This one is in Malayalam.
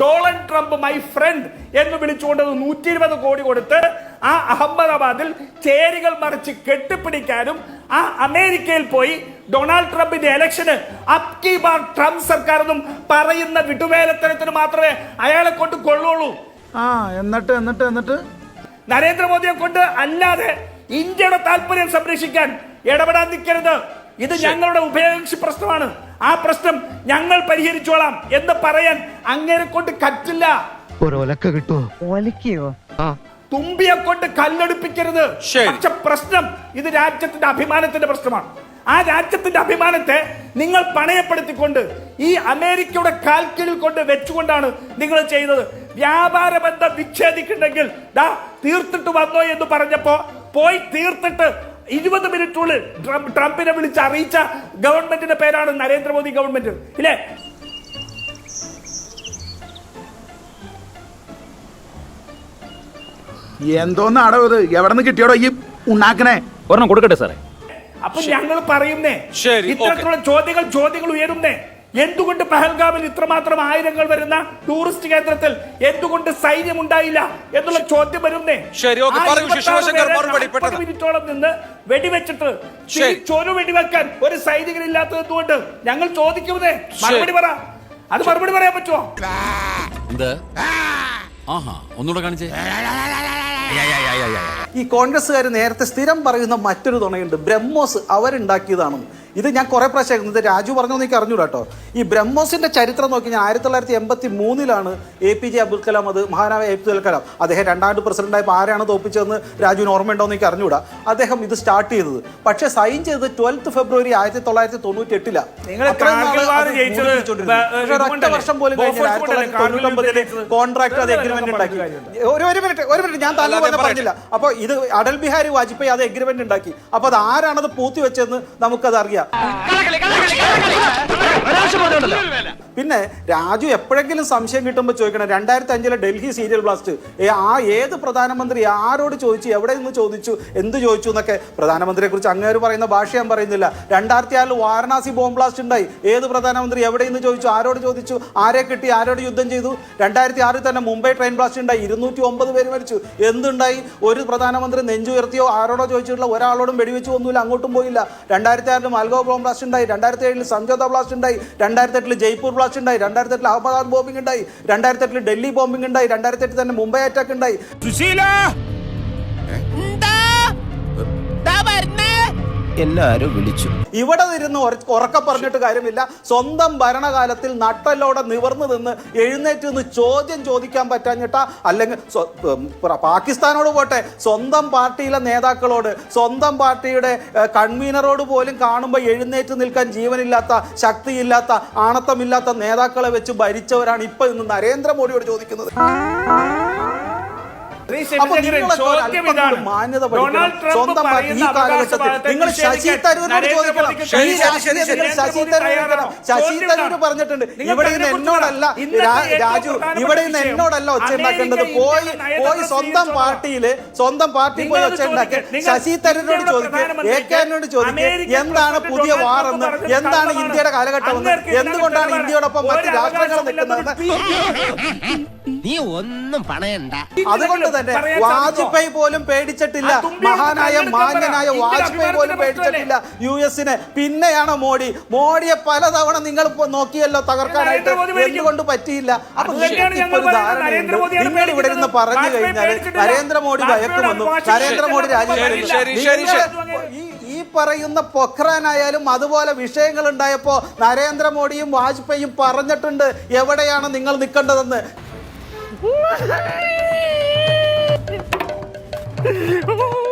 ഡോളണ്ട് ട്രംപ് മൈ ഫ്രണ്ട് എന്ന് വിളിച്ചുകൊണ്ട് നൂറ്റി ഇരുപത് കോടി കൊടുത്ത് ആ അഹമ്മദാബാദിൽ ചേരികൾ മറിച്ച് കെട്ടിപ്പിടിക്കാനും ആ അമേരിക്കയിൽ പോയി ഡൊണാൾഡ് ട്രംപിന്റെ ഇലക്ഷന് അപ് കി ബാർ ട്രംപ് സർക്കാർ എന്നും പറയുന്ന വിട്ടുവേലത്തരത്തിന് മാത്രമേ അയാളെ കൊണ്ട് കൊള്ളുള്ളൂ. ആ എന്നിട്ട് എന്നിട്ട് എന്നിട്ട്? നരേന്ദ്രമോദിയെ കൊണ്ട് അല്ലാതെ ഇന്ത്യയുടെ താല്പര്യം സംരക്ഷിക്കാൻ ഇടപെടാൻ നിൽക്കരുത്. ഇത് ഞങ്ങളുടെ ഉഭയകക്ഷി പ്രശ്നമാണ്. ആ പ്രശ്നം ഞങ്ങൾ പരിഹരിച്ചോളാം എന്ന് പറയാൻ അങ്ങേരെ കൊണ്ട് കറ്റില്ല. ഒരൊലക്ക കിട്ടുമോ ഒലിക്കയോ? തുമ്പിയെ കൊണ്ട് കല്ലെടുപ്പിക്കരുത്. ശരി. പക്ഷെ പ്രശ്നം ഇത് രാജ്യത്തിന്റെ അഭിമാനത്തിന്റെ പ്രശ്നമാണ്. ആ രാജ്യത്തിന്റെ അഭിമാനത്തെ നിങ്ങൾ പണയപ്പെടുത്തിക്കൊണ്ട് ഈ അമേരിക്കയുടെ കാൽക്കീഴിൽ കൊണ്ട് വെച്ചുകൊണ്ടാണ് നിങ്ങൾ ചെയ്യുന്നത് വ്യാപാര ബന്ധം വിച്ഛേദിക്കുന്നെങ്കിൽ ദാ തീർത്തിട്ട് വന്നോ എന്ന് പറഞ്ഞപ്പോ പോയി തീർത്തിട്ട് ഇരുപത് മിനിറ്റുള്ളിൽ ട്രംപ് ട്രംപിനെ വിളിച്ച് അറിയിച്ച ഗവൺമെന്റിന്റെ പേരാണ് നരേന്ദ്രമോദി ഗവൺമെന്റ്. ഇല്ലേ? എന്തോന്നാടോ ഇത്? എവിടെന്ന് കിട്ടിയോടോ ഈ ഉണ്ടാക്കണേ ഒരെണ്ണം കൊടുക്കട്ടെ സാറേ. അപ്പൊ ഞങ്ങൾ പറയുന്നേ ശരി, ഇത്തരത്തിലുള്ള ചോദ്യങ്ങൾ ചോദ്യങ്ങൾ ഉയരുന്നേ. എന്തുകൊണ്ട് പഹൽഗാമിൽ ഇത്രമാത്രം ആയിരങ്ങൾ വരുന്ന ടൂറിസ്റ്റ് കേന്ദ്രത്തിൽ എന്തുകൊണ്ട് സൈന്യം ഉണ്ടായില്ല എന്നുള്ള ചോദ്യം വരുന്നേ? ശരി, ഓക്കേ. ആ പറയൂ, 26 ശിശുശങ്കർ, പേരെ മറുപടി പെട്ടെന്ന്. മിനിറ്റോളം നിന്ന് വെടിവെച്ചിട്ട് ചോര വെടിവെക്കാൻ ഒരു സൈനികനില്ലാത്തത് എന്തുകൊണ്ട്? ഞങ്ങൾ ചോദിക്കുന്നേ മറുപടി പറ. അത് മറുപടി പറയാൻ പറ്റുമോ? എന്ത്? ആഹാ ഒന്നുകൂടെ കാണിച്ചേ. ഈ കോൺഗ്രസ്സുകാർ നേരത്തെ സ്ഥിരം പറയുന്ന മറ്റൊരു തുണയുണ്ട് ബ്രഹ്മോസ് അവരുണ്ടാക്കിയതാണെന്ന്. ഇത് ഞാൻ കുറെ പ്രാവശ്യം. ഇത് രാജു പറഞ്ഞു എനിക്ക് അറിഞ്ഞൂടാ കേട്ടോ ഈ ബ്രഹ്മോസിന്റെ ചരിത്രം നോക്കി ഞാൻ ആയിരത്തി തൊള്ളായിരത്തി എൺപത്തി മൂന്നിലാണ് A P J Abdul Kalam അത് മഹാനായ എ പി അബ്ദുൽ കലാം. അദ്ദേഹം രണ്ടാമത് പ്രസിഡന്റായപ്പോൾ ആരാണ് തോപ്പിച്ചതെന്ന് രാജുവിന് ഓർമ്മയുണ്ടോ എന്ന് എനിക്ക് അറിഞ്ഞൂടാ. അദ്ദേഹം ഇത് സ്റ്റാർട്ട് ചെയ്തത്. പക്ഷേ സൈൻ ചെയ്തത് ട്വൽത്ത് ഫെബ്രുവരി ആയിരത്തി തൊള്ളായിരത്തി തൊണ്ണൂറ്റി എട്ടിലാണ് വർഷം പോലും കോൺട്രാക്ട് അത് എഗ്രിമെന്റ് ഉണ്ടാക്കി. ഒരു ഒരു മിനിറ്റ് ഒരു മിനിറ്റ് ഞാൻ താങ്കൾ പറഞ്ഞില്ല. അപ്പൊ ഇത് അടൽ ബിഹാരി വാജ്പേയി അത് എഗ്രിമെന്റ് ഉണ്ടാക്കി. അപ്പൊ അത് ആരാണത് പൂത്തി വെച്ചതെന്ന് നമുക്കത് അറിയാം. ചെയ്യാം പിന്നെ രാജു എപ്പോഴെങ്കിലും സംശയം കിട്ടുമ്പോൾ ചോദിക്കണം. രണ്ടായിരത്തി അഞ്ചിലെ ഡൽഹി സീരിയൽ ബ്ലാസ്റ്റ് ആ ഏത് പ്രധാനമന്ത്രി ആരോട് ചോദിച്ചു എവിടെ നിന്ന് ചോദിച്ചു എന്ത് ചോദിച്ചു എന്നൊക്കെ പ്രധാനമന്ത്രിയെ കുറിച്ച് അങ്ങേര് പറയുന്ന ഭാഷ ഞാൻ പറയുന്നില്ല. രണ്ടായിരത്തി ആറിൽ വാരണാസി ബോംബ് ബ്ലാസ്റ്റ് ഉണ്ടായി. ഏത് പ്രധാനമന്ത്രി എവിടെ നിന്ന് ചോദിച്ചു ആരോട് ചോദിച്ചു ആരെ കിട്ടി ആരോട് യുദ്ധം ചെയ്തു? രണ്ടായിരത്തി ആറിൽ തന്നെ മുംബൈ ട്രെയിൻ ബ്ലാസ്റ്റ് ഉണ്ടായി. ഇരുന്നൂറ്റി ഒമ്പത് പേര് മരിച്ചു. എന്തുണ്ടായി? ഒരു പ്രധാനമന്ത്രി നെഞ്ചുയർത്തിയോ ആരോടോ ചോദിച്ചിട്ടുള്ള ഒരാളോടും വെടിവെച്ച് ഒന്നുമില്ല അങ്ങോട്ടും പോയില്ല. രണ്ടായിരത്തി ആറിൽ മാൽഗോ ബോംബ് ബ്ലാസ്റ്റ് ഉണ്ടായി. രണ്ടായിരത്തി ഏഴിൽ സംജോത ബ്ലാസ്റ്റ് ഉണ്ടായി. രണ്ടായിരത്തി എട്ടിൽ ജയ്പൂർ ബ്ലാസ്റ്റ് ഉണ്ടായി രണ്ടായിരത്തി എട്ടിൽ അഹമ്മദാബാദ് ബോംബിംഗ് ഉണ്ടായി. രണ്ടായിരത്തി എട്ടിൽ ഡൽഹി ബോംബിംഗ് ഉണ്ടായി. രണ്ടായിരത്തി എട്ടിൽ തന്നെ മുംബൈ അറ്റാക്ക് ഉണ്ടായി. എല്ലാരും വിളിച്ചു. ഇവിടെ നിന്ന് ഉറക്ക പറഞ്ഞിട്ട് കാര്യമില്ല. സ്വന്തം ഭരണകാലത്തിൽ നട്ടല്ലോടെ നിവർന്നു നിന്ന് എഴുന്നേറ്റ് നിന്ന് ചോദ്യം ചോദിക്കാൻ പറ്റാഞ്ഞിട്ടാ അല്ലെങ്കിൽ പാകിസ്ഥാനോട് പോട്ടെ. സ്വന്തം പാർട്ടിയിലെ നേതാക്കളോട് സ്വന്തം പാർട്ടിയുടെ കൺവീനറോട് പോലും കാണുമ്പോൾ എഴുന്നേറ്റ് നിൽക്കാൻ ജീവനില്ലാത്ത ശക്തിയില്ലാത്ത ആണത്തമില്ലാത്ത നേതാക്കളെ വെച്ച് ഭരിച്ചവരാണ് ഇപ്പൊ ഇന്ന് നരേന്ദ്രമോദിയോട് ചോദിക്കുന്നത്. മാന്യത പഠിക്കണം. ഡൊണാൾഡ് ട്രംപ് സ്വന്തം പാർട്ടി ഈ കാലഘട്ടത്തിൽ നിങ്ങൾ ശശി തരൂരിനോട് ചോദിക്കണം. ഈ രാഷ്ട്രീയ നിങ്ങൾ ശശി തരൂർ ശശി തരൂർ പറഞ്ഞിട്ടുണ്ട്. ഇവിടെ നിന്ന് എന്നോടല്ല രാജു ഇവിടെ നിന്ന് എന്നോടല്ല ഒച്ച ഉണ്ടാക്കേണ്ടത് പോയി പോയി സ്വന്തം. പാർട്ടിയിൽ സ്വന്തം പാർട്ടി പോയി ഒച്ച ഉണ്ടാക്കി ശശി തരൂരിനോട് ചോദിക്കുക എ കെനോട് ചോദിക്കുക എന്താണ് പുതിയ പറഞ്ഞത് എന്താണ് ഇന്ത്യയുടെ കാലഘട്ടം എന്ന്? എന്തുകൊണ്ടാണ്. ഇന്ത്യയോടൊപ്പം മറ്റ് രാഷ്ട്രങ്ങൾ അവകാശമില്ലെന്ന് നിൽക്കുന്നത്? നീ ഒന്നും പണയണ്ട. അതുകൊണ്ട് തന്നെ വാജ്പേയി പോലും പേടിച്ചിട്ടില്ല. മഹാനായ മാന്യനായ വാജ്പേയി പോലും പേടിച്ചിട്ടില്ല. യു എസിനെ പിന്നെയാണ് മോഡി? മോഡിയെ പലതവണ നിങ്ങൾ ഇപ്പൊ നോക്കിയല്ലോ തകർക്കാനായിട്ട്. എന്തുകൊണ്ട് പറ്റിയില്ല? അപ്പൊ നിങ്ങൾ ഇവിടെ നിന്ന് പറഞ്ഞു കഴിഞ്ഞാൽ. നരേന്ദ്രമോദി ഭയക്കുമെന്നും നരേന്ദ്രമോദി നിങ്ങൾ ഈ ഈ പറയുന്ന പൊഖ്രാനായാലും അതുപോലെ വിഷയങ്ങൾ ഉണ്ടായപ്പോ നരേന്ദ്രമോദിയും വാജ്പേയും പറഞ്ഞിട്ടുണ്ട്. എവിടെയാണ് നിങ്ങൾ നിൽക്കേണ്ടതെന്ന്? まい